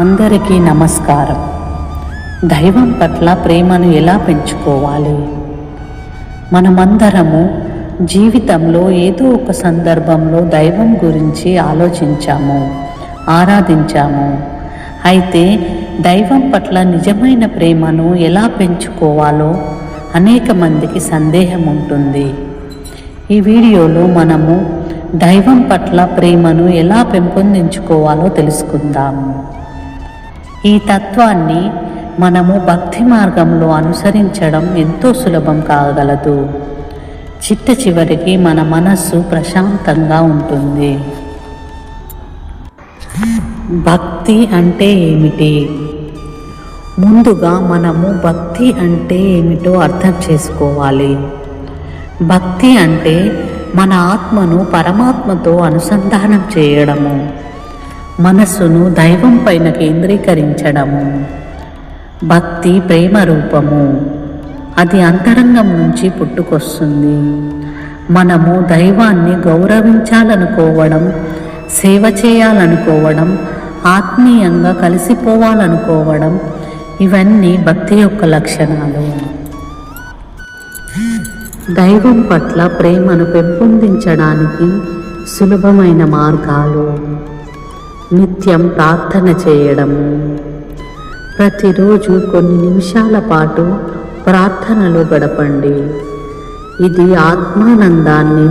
అందరికీ నమస్కారం. దైవం పట్ల ప్రేమను ఎలా పెంచుకోవాలి? మనమందరము జీవితంలో ఏదో ఒక సందర్భంలో దైవం గురించి ఆలోచించాము ఆరాధించాము. అయితే దైవం పట్ల నిజమైన ప్రేమను ఎలా పెంచుకోవాలో అనేక మందికి సందేహం ఉంటుంది. ఈ వీడియోలో మనము దైవం పట్ల ప్రేమను ఎలా పెంపొందించుకోవాలో తెలుసుకుందాము. ఈ తత్వాన్ని మనము భక్తి మార్గంలో అనుసరించడం ఎంతో సులభం కాగలదు. చిట్ట చివరికి మన మనస్సు ప్రశాంతంగా ఉంటుంది. భక్తి అంటే ఏమిటి? ముందుగా మనము భక్తి అంటే ఏమిటో అర్థం చేసుకోవాలి. భక్తి అంటే మన ఆత్మను పరమాత్మతో అనుసంధానం చేయడము. మనస్సును దైవం పైన కేంద్రీకరించడము భక్తి ప్రేమ రూపము. అది అంతరంగం నుంచి పుట్టుకొస్తుంది. మనము దైవాన్ని గౌరవించాలనుకోవడం సేవ చేయాలనుకోవడం ఆత్మీయంగా కలిసిపోవాలనుకోవడం ఇవన్నీ భక్తి యొక్క లక్షణాలు. దైవం పట్ల ప్రేమను పెంపొందించడానికి సులభమైన మార్గాలు. నిత్యం ప్రార్థన చేయడము ప్రతిరోజు కొన్ని నిమిషాల పాటు ప్రార్థనలో గడపండి. ఇది ఆత్మానందాన్ని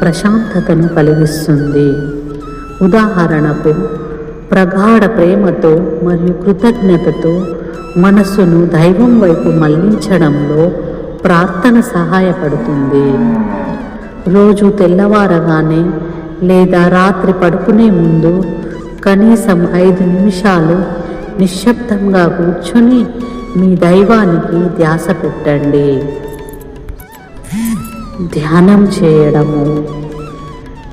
ప్రశాంతతను కలిగిస్తుంది. ఉదాహరణకు ప్రగాఢ ప్రేమతో మరియు కృతజ్ఞతతో మనసును దైవం వైపు మళ్ళించడంలో ప్రార్థన సహాయపడుతుంది. రోజు తెల్లవారగానే లేదా రాత్రి పడుకునే ముందు కనీసం ఐదు నిమిషాలు నిశ్శబ్దంగా కూర్చొని మీ దైవానికి ధ్యాస పెట్టండి. ధ్యానం చేయడము.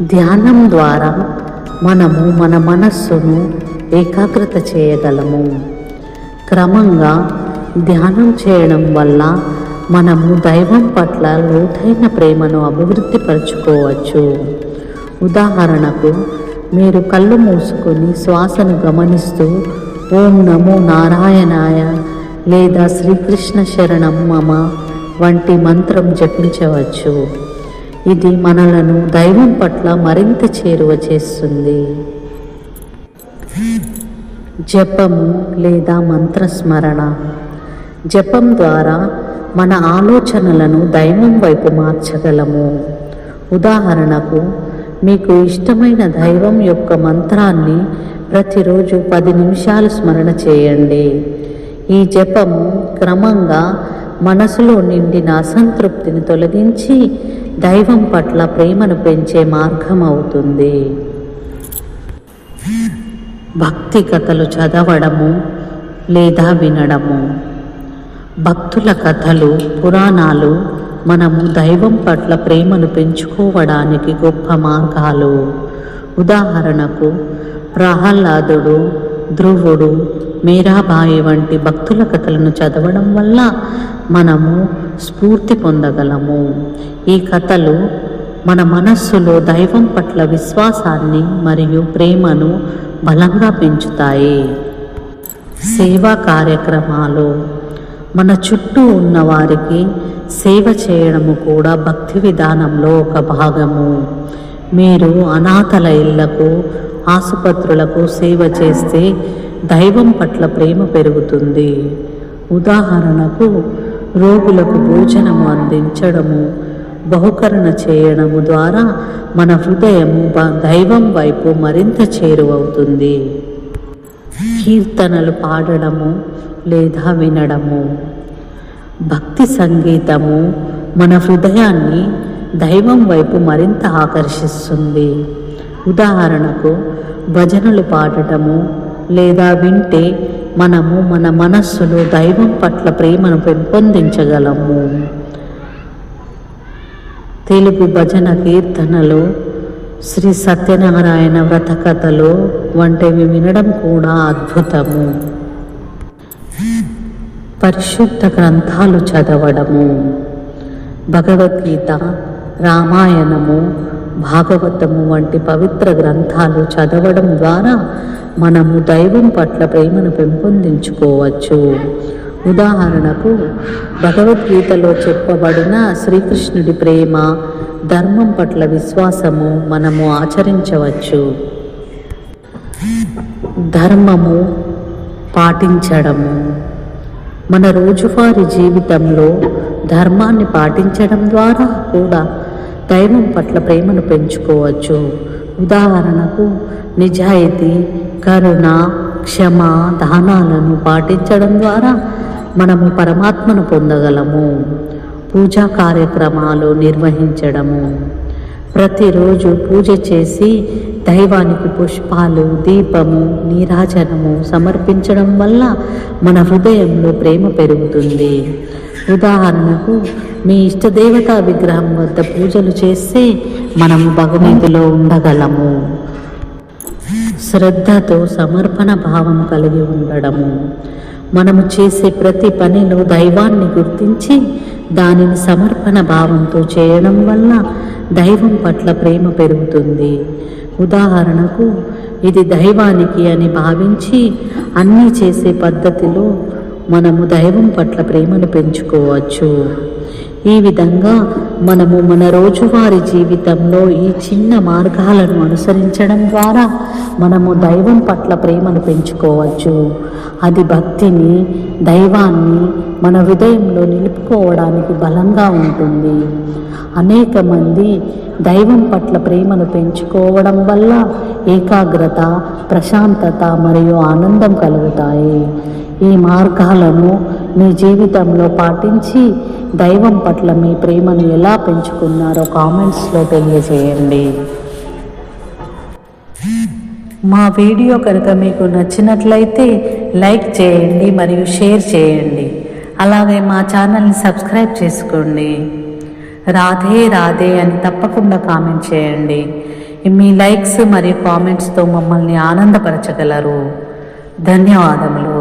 ధ్యానం ద్వారా మనము మన మనస్సును ఏకాగ్రత చేయగలము. క్రమంగా ధ్యానం చేయడం వల్ల మనము దైవం పట్ల లోతైన ప్రేమను అభివృద్ధి పరచుకోవచ్చు. ఉదాహరణకు మీరు కళ్ళు మూసుకొని శ్వాసను గమనిస్తూ ఓం నమో నారాయణాయ లేదా శ్రీకృష్ణ శరణం మమ వంటి మంత్రం జపించవచ్చు. ఇది మనలను దైవం పట్ల మరింత చేరువ చేస్తుంది. జపము లేదా మంత్రస్మరణ. జపం ద్వారా మన ఆలోచనలను దైవం వైపు మార్చగలము. ఉదాహరణకు మీకు ఇష్టమైన దైవం యొక్క మంత్రాన్ని ప్రతిరోజు పది నిమిషాలు స్మరణ చేయండి. ఈ జపము క్రమంగా మనసులో నిండిన అసంతృప్తిని తొలగించి దైవం పట్ల ప్రేమను పెంచే మార్గం అవుతుంది. భక్తి కథలు చదవడము లేదా వినడము. భక్తుల కథలు పురాణాలు మనము దైవం పట్ల ప్రేమను పెంచుకోవడానికి గొప్ప మార్గాలు. ఉదాహరణకు ప్రహ్లాదుడు ధ్రువుడు మీరాబాయి వంటి భక్తుల కథలను చదవడం వల్ల మనము స్ఫూర్తి పొందగలము. ఈ కథలు మన మనస్సులో దైవం పట్ల విశ్వాసాన్ని మరియు ప్రేమను బలంగా పెంచుతాయి. సేవా కార్యక్రమాలు మన చుట్టూ ఉన్న వారికి సేవ చేయడము కూడా భక్తి విధానంలో ఒక భాగము. మీరు అనాథల ఇళ్ళకు ఆసుపత్రులకు సేవ చేస్తే దైవం పట్ల ప్రేమ పెరుగుతుంది. ఉదాహరణకు రోగులకు భోజనము అందించడము బహుకరణ చేయడము ద్వారా మన హృదయము బ- దైవం వైపు మరింత చేరువవుతుంది. కీర్తనలు పాడడము లేదా వినడము. భక్తి సంగీతము మన హృదయాన్ని దైవం వైపు మరింత ఆకర్షిస్తుంది. ఉదాహరణకు భజనలు పాడటము లేదా వింటే మనము మన మనస్సులో దైవం పట్ల ప్రేమను పెంపొందించగలము. తెలుగు భజన కీర్తనలు శ్రీ సత్యనారాయణ వ్రత కథలు వంటివి వినడం కూడా అద్భుతము. పరిశుద్ధ గ్రంథాలు చదవడము. భగవద్గీత రామాయణము భాగవతము వంటి పవిత్ర గ్రంథాలు చదవడం ద్వారా మనము దైవం పట్ల ప్రేమను పెంపొందించుకోవచ్చు. ఉదాహరణకు భగవద్గీతలో చెప్పబడిన శ్రీకృష్ణుడి ప్రేమ ధర్మం పట్ల విశ్వాసము మనము ఆచరించవచ్చు. ధర్మము పాటించడము. మన రోజువారి జీవితంలో ధర్మాన్ని పాటించడం ద్వారా కూడా దైవం పట్ల ప్రేమను పెంచుకోవచ్చు. ఉదాహరణకు నిజాయితీ కరుణ క్షమ దానాలను పాటించడం ద్వారా మనము పరమాత్మను పొందగలము. పూజా కార్యక్రమాలు నిర్వహించడము. ప్రతిరోజు పూజ చేసి దైవానికి పుష్పాలు దీపము నీరాజనము సమర్పించడం వల్ల మన హృదయంలో ప్రేమ పెరుగుతుంది. ఉదాహరణకు మీ ఇష్టదేవతా విగ్రహం వద్ద పూజలు చేస్తే మనము భగవంతులో ఉండగలము. శ్రద్ధతో సమర్పణ భావం కలిగి ఉండడము. మనము చేసే ప్రతి పనిలో దైవాన్ని గుర్తించి దానిని సమర్పణ భావంతో చేయడం వల్ల దైవం పట్ల ప్రేమ పెరుగుతుంది. ఉదాహరణకు ఇది దైవానికి అని భావించి అన్నీ చేసే పద్ధతిలో మనము దైవం పట్ల ప్రేమను పెంచుకోవచ్చు. ఈ విధంగా మనము మన రోజువారీ జీవితంలో ఈ చిన్న మార్గాలను అనుసరించడం ద్వారా మనము దైవం పట్ల ప్రేమను పెంచుకోవచ్చు. అది భక్తిని దైవాన్ని మన హృదయంలో నిలుపుకోవడానికి బలంగా ఉంటుంది. అనేక మంది దైవం పట్ల ప్రేమను పెంచుకోవడం వల్ల ఏకాగ్రత ప్రశాంతత మరియు ఆనందం కలుగుతాయి. ఈ మార్గాలను మీ జీవితంలో పాటించి దైవం పట్ల మీ ప్రేమను ఎలా పెంచుకున్నారో కామెంట్స్లో తెలియజేయండి. మా వీడియో కనుక మీకు నచ్చినట్లయితే లైక్ చేయండి మరియు షేర్ చేయండి. అలాగే మా ఛానల్ని సబ్స్క్రైబ్ చేసుకోండి. రాధే రాధే అని తప్పకుండా కామెంట్ చేయండి. మీ లైక్స్ మరియు కామెంట్స్తో మమ్మల్ని ఆనందపరచగలరు. ధన్యవాదములు.